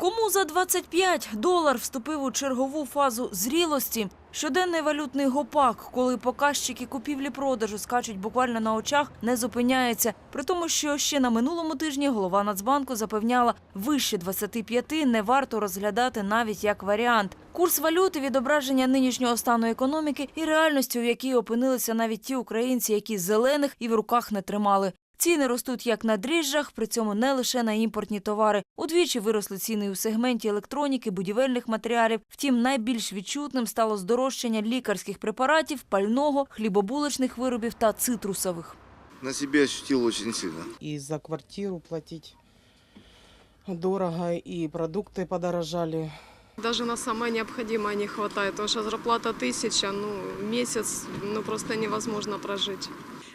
Кому за 25 долар вступив у чергову фазу зрілості? Щоденний валютний гопак, коли показчики купівлі-продажу скачуть буквально на очах, не зупиняється. При тому, що ще на минулому тижні голова Нацбанку запевняла, вище 25 не варто розглядати навіть як варіант. Курс валюти – відображення нинішнього стану економіки і реальності, у якій опинилися навіть ті українці, які зелених і в руках не тримали. Ціни ростуть як на дріжджах, при цьому не лише на імпортні товари. Удвічі виросли ціни у сегменті електроніки, будівельних матеріалів. Втім, найбільш відчутним стало здорожчання лікарських препаратів, пального, хлібобулочних виробів та цитрусових. На себе ощутил очень сильно. и за квартиру платить дорого, и продукты подорожали. Даже на самое необходимое не хватает, потому что зарплата тысяча, ну, месяц, ну, просто невозможно прожить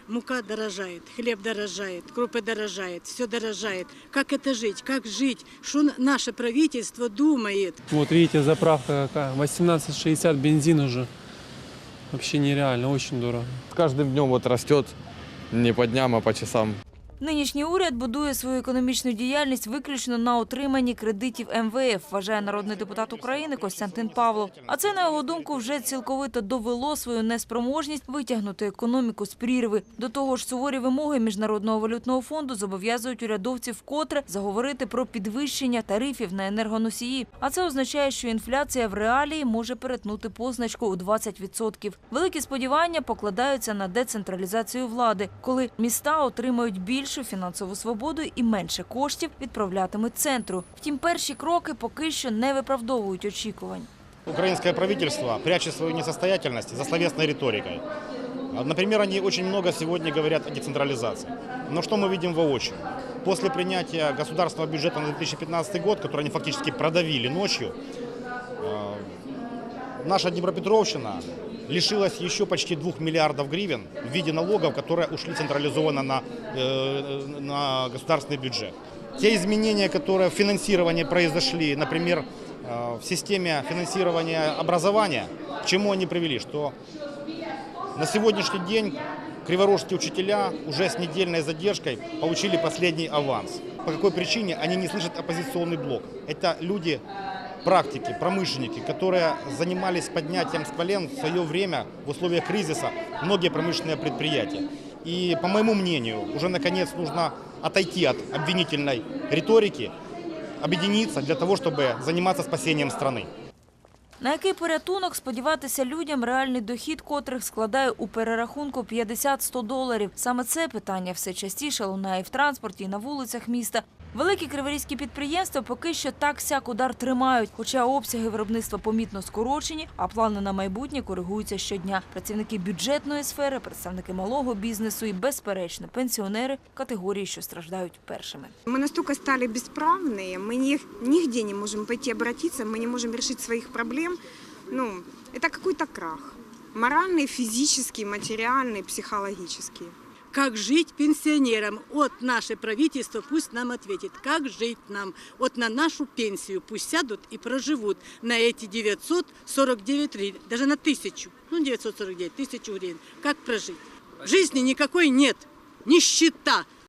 Мука дорожает, хлеб дорожает, крупы дорожает, все дорожает. Как это жить? Как жить? Что н- наше правительство думает? Вот видите, заправка какая. 18,60 бензин уже. Вообще нереально, очень дорого. С каждым днем вот растет не по дням, а по часам. Нинішній уряд будує свою економічну діяльність виключно на отриманні кредитів МВФ, вважає народний депутат України Костянтин Павлов. А це, на його думку, вже цілковито довело свою неспроможність витягнути економіку з прірви. До того ж, суворі вимоги Міжнародного валютного фонду зобов'язують урядовців вкотре заговорити про підвищення тарифів на енергоносії. А це означає, що інфляція в реалії може перетнути позначку у 20%. Великі сподівання покладаються на децентралізацію влади, коли міста отримають більшу фінансову свободу і менше коштів відправлятимуть центру. Втім, перші кроки поки що не виправдовують очікувань. Украинское правительство прячет свою несостоятельность за словесной риторикой. А, Например, они очень много сегодня говорят о децентрализации. Но что мы видим воочию? После принятия государственного бюджета на 2015 год, который они фактически продавили ночью, э, наша Днепропетровщина лишилась еще почти 2 миллиардов гривен в виде налогов, которые ушли централизованно на, э, на государственный бюджет. Те изменения, которые в финансировании произошли, например, э, в системе финансирования образования, к чему они привели? Что на сегодняшний день криворожские учителя уже с недельной задержкой получили последний аванс. По какой причине они не слышат оппозиционный блок? Это люди, практики, промышленники, которые занимались поднятием с колен в свое время в условиях кризиса многие промышленные предприятия. И, по моему мнению, уже наконец нужно отойти от обвинительной риторики, объединиться для того, чтобы заниматься спасением страны. На який порятунок сподіватися людям, реальний дохід котрих складає у перерахунку 50-100 доларів. Саме це питання все частіше лунає і в транспорті, і на вулицях міста. Великі криворізькі підприємства поки що так сяк удар тримають, хоча обсяги виробництва помітно скорочені, а плани на майбутнє коригуються щодня. Працівники бюджетної сфери, представники малого бізнесу і, безперечно, пенсіонери категорії, що страждають першими. Мы настолько стали бесправные, мы ни- нигде не можем пойти обратиться, мы не можем решить своих проблем. Ну, это какой-то крах. Моральный, физический, материальный, психологический. Как жить пенсионерам? Вот наше правительство пусть нам ответит, как жить нам. Вот на нашу пенсию пусть сядут и проживут на эти 949 гривен, даже на тысячу, ну 949, тысячу гривен. Как прожить? Жизни никакой нет, нищета.